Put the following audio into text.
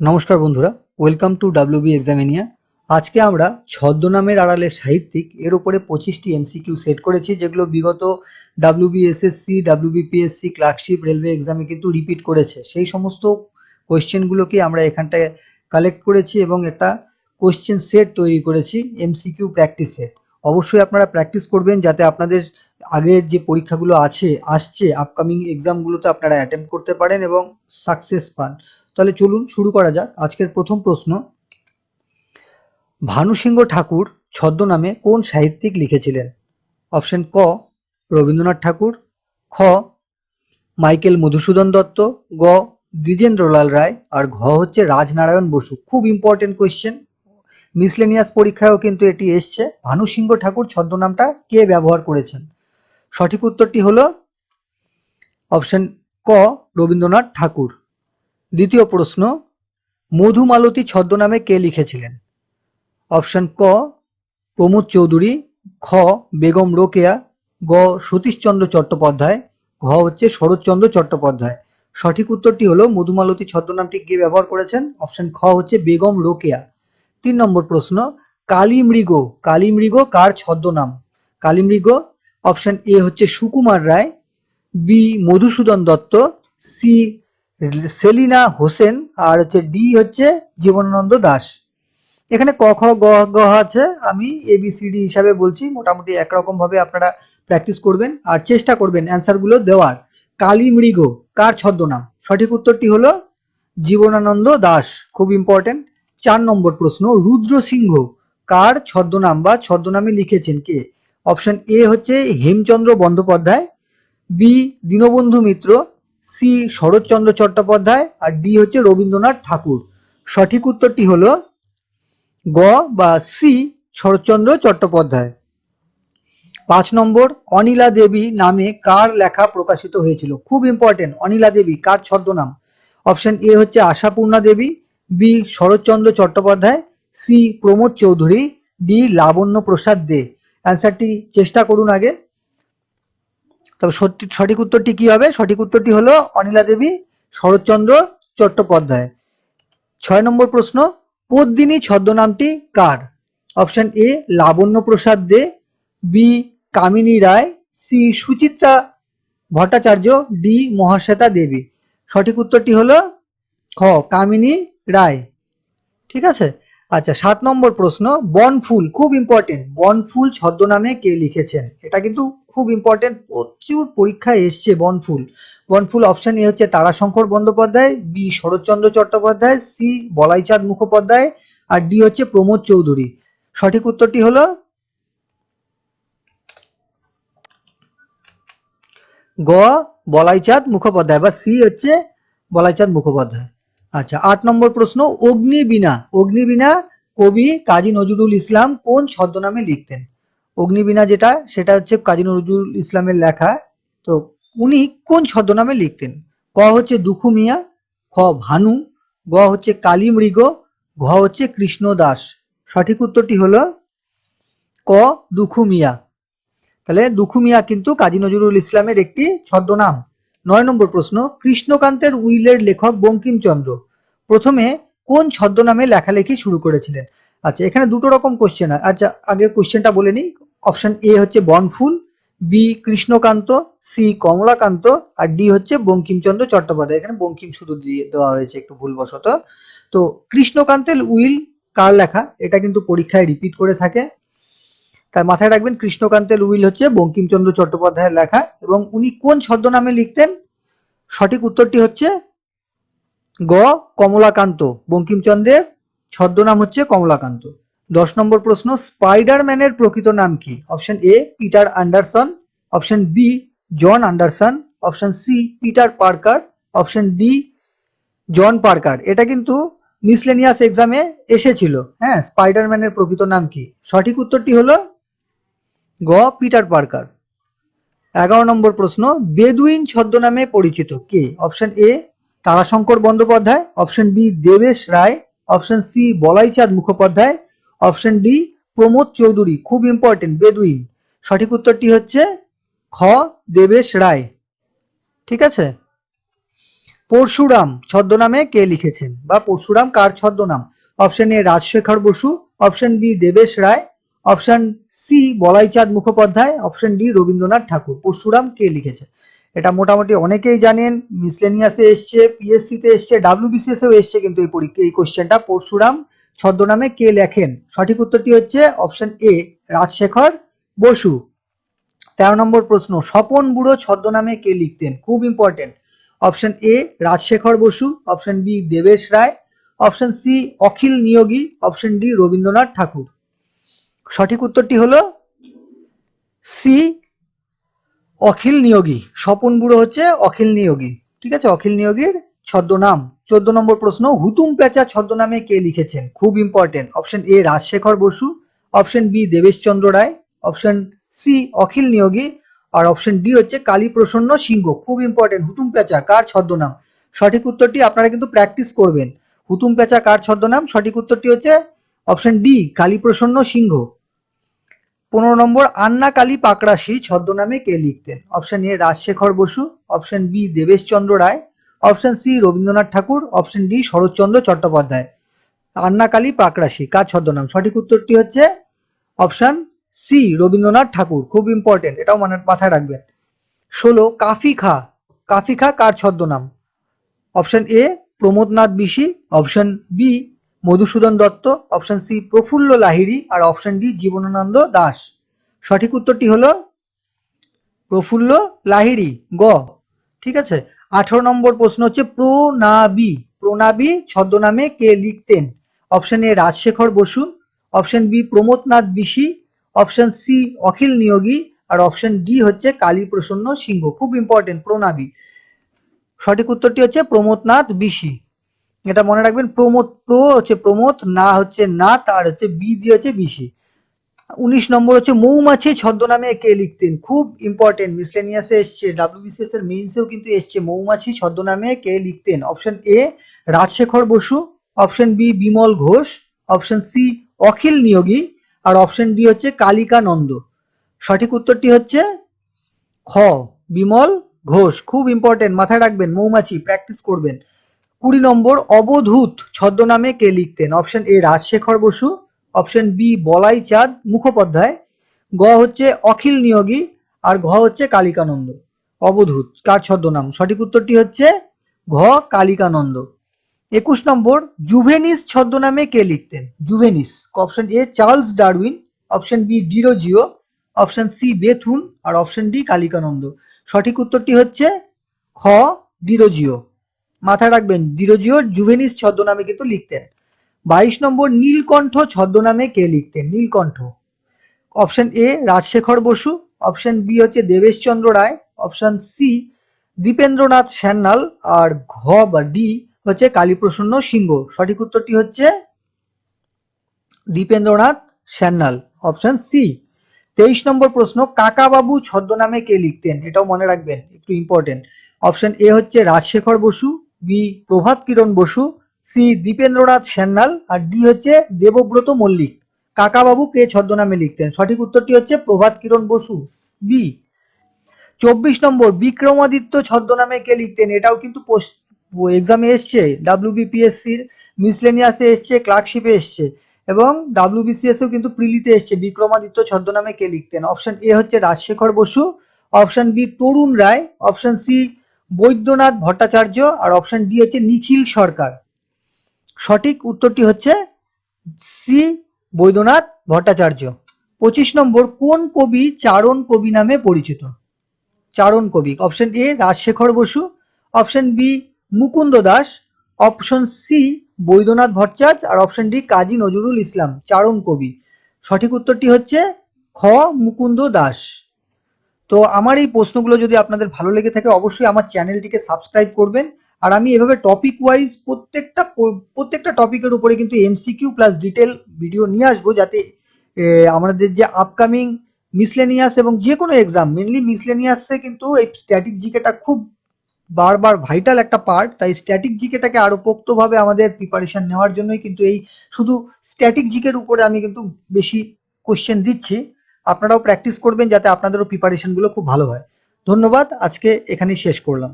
নমস্কার বন্ধুরা welcome to W WB Examinia আজকে আমরা ছদ্মনামের আড়ালে সাহিত্যিক, এর উপরে পঁচিশটি এমসিকিউ সেট করেছি, যেগুলো বিগত WB SSC WBPSC clerkship railway এক্সামে কিন্তু রিপিট করেছে। সেই সমস্ত কোয়েশ্চেনগুলোকে আমরা এখানটায় কালেক্ট করেছি এবং একটা কোয়েশ্চেন সেট তৈরি করেছি এমসিকিউ প্র্যাকটিস সেট অবশ্যই আপনারা প্র্যাকটিস করবেন যাতে আপনাদের আগের যে পরীক্ষাগুলো আছে, আসছে আপকামিং এক্সামগুলোতে আপনারা অ্যাটেম্প করতে পারেন এবং সাকসেস পান। তাহলে চলুন শুরু করা যাক। আজকের প্রথম প্রশ্ন, ভানুসিংহ ঠাকুর ছদ্মনামে কোন সাহিত্যিক লিখেছিলেন? অপশন ক, রবীন্দ্রনাথ ঠাকুর, খ, মাইকেল মধুসূদন দত্ত, গ, দ্বিজেন্দ্রলাল রায়, আর ঘ হচ্ছে রাজনারায়ণ বসু। খুব ইম্পর্টেন্ট কোয়েশ্চেন মিসলেনিয়াস পরীক্ষায়ও কিন্তু এটি এসছে। ভানুসিংহ ঠাকুর ছদ্মনামটা কে ব্যবহার করেছেন? সঠিক উত্তরটি হলো অপশন ক, রবীন্দ্রনাথ ঠাকুর। দ্বিতীয় প্রশ্ন, মধুমালতী ছদ্মনামে কে লিখেছিলেন? অপশন ক, প্রমোদ চৌধুরী, খ, বেগম রোকেয়া, গ, সতীশচন্দ্র চট্টোপাধ্যায়, ঘ হচ্ছে শরৎচন্দ্র চট্টোপাধ্যায়। সঠিক উত্তরটি হলো মধুমালতী ছদ্মনামটি কে ব্যবহার করেছেন? অপশন খ হচ্ছে বেগম রোকেয়া। তিন নম্বর প্রশ্ন, কালীমৃগ কালীমৃগ কার ছদ্মনাম? কালীমৃগ, অপশন এ হচ্ছে সুকুমার রায়, বি মধুসূদন দত্ত, সি সেলিনা হোসেন আর হচ্ছে ডি হচ্ছে জীবনানন্দ দাস। এখানে ক, খ, গ আছে, আমি এ বি সি ডি হিসাবে বলছি, মোটামুটি একরকম ভাবে আপনারা প্র্যাকটিস করবেন আর চেষ্টা করবেন অ্যান্সারগুলো দেওয়ার। কালী মৃগ, কার ছদ্মনাম? সঠিক উত্তরটি হলো জীবনানন্দ দাস, খুব ইম্পর্টেন্ট চার নম্বর প্রশ্ন, রুদ্র সিংহ, কার ছদ্মনাম বা ছদ্মনামে লিখেছেন কে? অপশন এ হচ্ছে হেমচন্দ্র বন্দ্যোপাধ্যায় বি দীনবন্ধু মিত্র সি শরৎচন্দ্র চট্টোপাধ্যায় আর ডি হচ্ছে রবীন্দ্রনাথ ঠাকুর। সঠিক উত্তরটি হলো গ বা সি শরৎচন্দ্র চট্টোপাধ্যায়। পাঁচ নম্বর, অনিলা দেবী নামে কার লেখা প্রকাশিত হয়েছিল? খুব ইম্পর্টেন্ট অনিলা দেবী, কার ছদ্মনাম? অপশন এ হচ্ছে Ashapurna Devi B Saratchandra Chattopadhyay C Pramod Chowdhury D Labanya Prasad De. অ্যান্সারটি চেষ্টা করুন আগে। তবে সত্যি সঠিক উত্তরটি কি হবে? সঠিক উত্তরটি হলো অনিলা দেবী, শরৎচন্দ্র, চট্টোপাধ্যায়। ছয় নম্বর প্রশ্ন, পদ্মিনী ছদ্মনামটি কার? Option A Labanya Prasad De, B, Kamini Roy, C, Suchitra Bhattacharya, D, Mahasweta Devi. সঠিক উত্তরটি হলো খ, কামিনী রায়। ঠিক আছে? আচ্ছা সাত নম্বর প্রশ্ন, বনফুল, খুব ইম্পর্টেন্ট বনফুল ছদ্মনামে কে লিখেছেন? এটা কিন্তু খুব ইম্পর্টেন্ট প্রচুর পরীক্ষায় এসছে বনফুল। বনফুল অপশন এ হচ্ছে তারাশঙ্কর বন্দ্যোপাধ্যায়, বি শরৎচন্দ্র চট্টোপাধ্যায়, সি বলাইচাঁদ মুখোপাধ্যায়, আর ডি হচ্ছে প্রমোদ চৌধুরী। সঠিক উত্তরটি হলো গ, বলাইচাঁদ মুখোপাধ্যায়, বা সি হচ্ছে বলাইচাঁদ মুখোপাধ্যায়। আচ্ছা আট নম্বর প্রশ্ন, অগ্নিবীণা অগ্নিবীণা কবি কাজী নজরুল ইসলাম কোন ছদ্মনামে লিখতেন? অগ্নিবীণা যেটা, সেটা হচ্ছে কাজী নজরুল ইসলামের লেখা। তো উনি কোন ছদ্মনামে লিখতেন? ক হচ্ছে দুখু মিয়া খ ভানু, গ হচ্ছে কালী মৃগ ঘ হচ্ছে কৃষ্ণ দাস সঠিক উত্তরটি হলো ক দুখু মিয়া তাহলে দুখু মিয়া কিন্তু কাজী নজরুল ইসলামের একটি ছদ্মনাম। নয় নম্বর প্রশ্ন, কৃষ্ণকান্তের উইলের লেখক বঙ্কিমচন্দ্র। প্রথমে কোন ছদ্মনামে লেখালেখি শুরু করেছিলেন? আচ্ছা এখানে দুটো রকম কোশ্চেন হয়। আচ্ছা আগে কোশ্চেনটা বলে নিই। অপশন এ হচ্ছে বনফুল বি কৃষ্ণকান্ত সি কমলাকান্ত, আর ডি হচ্ছে বঙ্কিমচন্দ্র চট্টোপাধ্যায়। এখানে বঙ্কিম শুধু দিয়ে দেওয়া হয়েছে একটু ভুলবশত। তো কৃষ্ণকান্তের উইল কার লেখা? এটা কিন্তু পরীক্ষায় রিপিট করে থাকে। তাই মাথায় রাখবেন, কৃষ্ণকান্তের উইল হচ্ছে বঙ্কিমচন্দ্র চট্টোপাধ্যায়ের লেখা এবং উনি কোন ছদ্মনামে লিখতেন? সঠিক উত্তরটি হচ্ছে গ কমলাকান্ত, বঙ্কিমচন্দ্রের ছদ্মনাম হচ্ছে কমলাকান্ত। দশ নম্বর প্রশ্ন, স্পাইডারম্যানের প্রকৃত নাম কি? Option A, Peter Anderson. Option B, John Anderson. Option C, Peter Parker. Option D, John Parker. এটা কিন্তু মিসলেনিয়াস এক্সামে এসেছিল। হ্যাঁ স্পাইডারম্যানের প্রকৃত নাম কি? সঠিক উত্তরটি হলো গ, পিটার পার্কার। এগারো নম্বর প্রশ্ন, বেদুইন ছদ্মনামে পরিচিত কে? Option A, Tarashankar Bandyopadhyay. Option B, Debesh Roy. Option C, Balaichand Mukhopadhyay. Option D, Pramod Chowdhury, খুব ইম্পর্টেন্ট বেদুইন। সঠিক উত্তরটি হচ্ছে খ, দেবেশ রায়। ঠিক আছে? পরশুরাম, ছদ্মনামে কে লিখেছেন? বা পরশুরাম কার ছদ্মনাম? Option A, Rajshekhar Basu. Option B, Debesh Roy. Option C, Balaichand Mukhopadhyay. Option D, Rabindranath Tagore. Parashuram কে লিখেছে? এটা মোটামুটি অনেকেই জানেন মিসলেনিয়াসে এসছে পিএসসি তে এসছে ডাব্লিউবিসিএস এও এসছে কিন্তু এই পরীক্ষা, এই কোশ্চেনটা পরশুরাম ছদ্মনামে কে লেখেন? সঠিক উত্তরটি হচ্ছে অপশন এ রাজশেখর বসু। তেরো নম্বর প্রশ্ন, স্বপন বুড়ো ছদ্মনামে কে লিখতেন? খুব important option A Rajshekhar Basu. Option B Debesh Roy. Option C Akhil Niyogi. Option D Rabindranath Tagore. সঠিক উত্তরটি হলো সি অখিল নিয়োগী। স্বপন বুড়ো হচ্ছে অখিল নিয়োগী। ঠিক আছে? অখিল নিয়োগীর ছদ্মনাম। চোদ্দ নম্বর প্রশ্ন, হুতুম পেঁচা ছদ্মনামে কে লিখেছেন? খুব important option A Rajshekhar Basu. Option B Debeshchandra Roy. Option C Akhil Niyogi. R option D হচ্ছে কালী প্রসন্ন সিংহ। খুব ইম্পর্টেন্ট হুতুম পেঁচা কার ছদ্মনাম? সঠিক উত্তরটি আপনারা কিন্তু প্র্যাকটিস করবেন। হুতুম পেঁচা কার ছদ্মনাম? সঠিক উত্তরটি হচ্ছে অপশন ডি কালী প্রসন্ন সিংহ। পনেরো নম্বর আন্না কালী ছদ্মনামে কে লিখতেন? Option A Rajshekhar Basu, option B Debeshchandra Roy, option C Rabindranath Tagore, option D Saratchandra Chattopadhyay. Anna Kali Pakrashi, কার ছদ্মনাম? সঠিক উত্তরটি হচ্ছে অপশন সি রবীন্দ্রনাথ ঠাকুর, খুব ইম্পর্টেন্ট এটাও মানে মাথায় রাখবেন। ষোলো, কাফি খা কাফি খা কার ছদ্মনাম? Option A Pramodnath Bishi, option B Madhusudan Dutta option C Prafulla Lahiri R option D Jibanananda Das. সঠিক উত্তরটি হলো প্রফুল্ল লাহিড়ী, গ। ঠিক আছে? আঠারো নম্বর প্রশ্ন হচ্ছে প্রনাবি প্রনাবি ছদ্মনামে কে লিখতেন? Option A Rajshekhar Basu option B Pramodnath Bishi option C Akhil Niyogi, R option D হচ্ছে কালী প্রসন্ন সিংহ। খুব ইম্পর্টেন্ট প্রনাবি সঠিক উত্তরটি হচ্ছে প্রমোদনাথ বিশি। এটা মনে রাখবেন, প্রমোদ প্রো হচ্ছে প্রমোদ, না হচ্ছে নাথ, আর হচ্ছে বি দিয়ে হচ্ছে বিশি। উনিশ নম্বর হচ্ছে মৌমাছি ছদ্মনামে কে লিখতেন। খুব ইম্পর্টেন্ট মিসলেনিয়াসে এসছে ডাব্লিউবিসিএস এর মেইনসেও কিন্তু এসছে। মৌমাছি ছদ্মনামে কে লিখতেন। Option A Rajshekhar Basu option B Bimal Ghosh option C Akhil Niyogi, R option D হচ্ছে কালিকা নন্দ সঠিক উত্তরটি হচ্ছে খ, বিমল ঘোষ। খুব ইম্পর্টেন্ট মাথায় রাখবেন, মৌমাছি প্র্যাকটিস করবেন। কুড়ি নম্বর অবধূত ছদ্মনামে কে লিখতেন? Option A Rajshekhar Basu, option B Balai Chand Mukhopadhyay, গ হচ্ছে অখিল নিয়োগী, আর ঘ হচ্ছে কালিকানন্দ। অবধূত, কার ছদ্মনাম? সঠিক উত্তরটি হচ্ছে ঘ কালিকানন্দ। একুশ নম্বর, জুভেনিস ছদ্মনামে কে লিখতেন? Juvenis. Option A Charles Darwin, option B Derozio, option C Bethune, R option D Kalikananda. সঠিক উত্তরটি হচ্ছে খ ডিরোজিও। মাথায় রাখবেন ডিরোজিও জুভেনিস ছদ্মনামে কিন্তু লিখতেন। বাইশ নম্বর নীলকণ্ঠ ছদ্মনামে কে লিখতেন? Nilkantha. Option A, Rajshekhar Basu. Option B হচ্ছে দেবেশচন্দ্র রায়। অপশন সি, দীপেন্দ্রনাথ সান্যাল আর ঘ বা ডি হচ্ছে কালীপ্রসন্ন সিংহ। সঠিক উত্তরটি হচ্ছে দীপেন্দ্রনাথ সান্যাল অপশন সি, তেইশ নম্বর প্রশ্ন, কাকাবাবু ছদ্মনামে কে লিখতেন? এটাও মনে রাখবেন, একটু ইম্পর্টেন্ট অপশন এ হচ্ছে রাজশেখর বসু। বি প্রভাত কিরণ বসু, সি দীপেন্দ্রনাথ সান্যাল আর ডি হচ্ছে দেবব্রত মল্লিক। কাকাবাবু কে ছদ্মনামে লিখতেন? সঠিক উত্তরটি হচ্ছে প্রভাত কিরণ বসু, বি। চব্বিশ নম্বর, বিক্রমাদিত্য ছদ্মনামে কে লিখতেন? এটাও কিন্তু এক্সামে এসছে ডাব্লিউবিপিএসসির মিসলেনিয়াসে এসছে ক্লার্কশিপে এসছে, এবং ডাব্লিউবিসিএসও কিন্তু প্রিলিতে এসছে, বিক্রমাদিত্য ছদ্মনামে কে লিখতেন? অপশন এ হচ্ছে Rajshekhar Basu option B Tarun Roy option C Baidyanath Bhattacharya আর অপশন ডি হচ্ছে নিখিল সরকার। সঠিক উত্তরটি হচ্ছে সি, বৈদ্যনাথ ভট্টাচার্য। পঁচিশ নম্বর, কোন কবি চারণ কবি নামে পরিচিত? চারণ কবি। Option A, Rajshekhar Basu. Option B, Mukunda Das. Option C, Baidyanath Bhattacharya. R option D, Kazi Nazrul Islam, চারণ কবি। সঠিক উত্তরটি হচ্ছে খ, মুকুন্দ দাস। তো আমার এই প্রশ্নগুলো যদি আপনাদের ভালো লেগে থাকে, অবশ্যই আমার চ্যানেলটিকে সাবস্ক্রাইব করবেন। আর আমি এভাবে টপিক ওয়াইজ প্রত্যেকটা প্রত্যেকটা টপিকের উপরে কিন্তু এমসিকিউ প্লাস ডিটেল ভিডিও নিয়ে আসব যাতে আমাদের যে আপকামিং মিসলেনিয়াস এবং যে কোনো এক্সাম মেনলি মিসলেনিয়াসে কিন্তু এই স্ট্যাটিক জিকেটা খুব বারবার ভাইটাল একটা পার্ট তাই স্ট্যাটিক জিকেটাকে আরও পোক্তভাবে আমাদের প্রিপারেশন নেওয়ার জন্যই কিন্তু এই শুধু স্ট্যাটিক জিকের উপরে আমি কিন্তু বেশি কোশ্চেন দিচ্ছি। আপনারাও প্র্যাকটিস করবেন যাতে আপনাদেরও প্রিপারেশনগুলো খুব ভালো হয়। ধন্যবাদ আজকে এখানেই শেষ করলাম।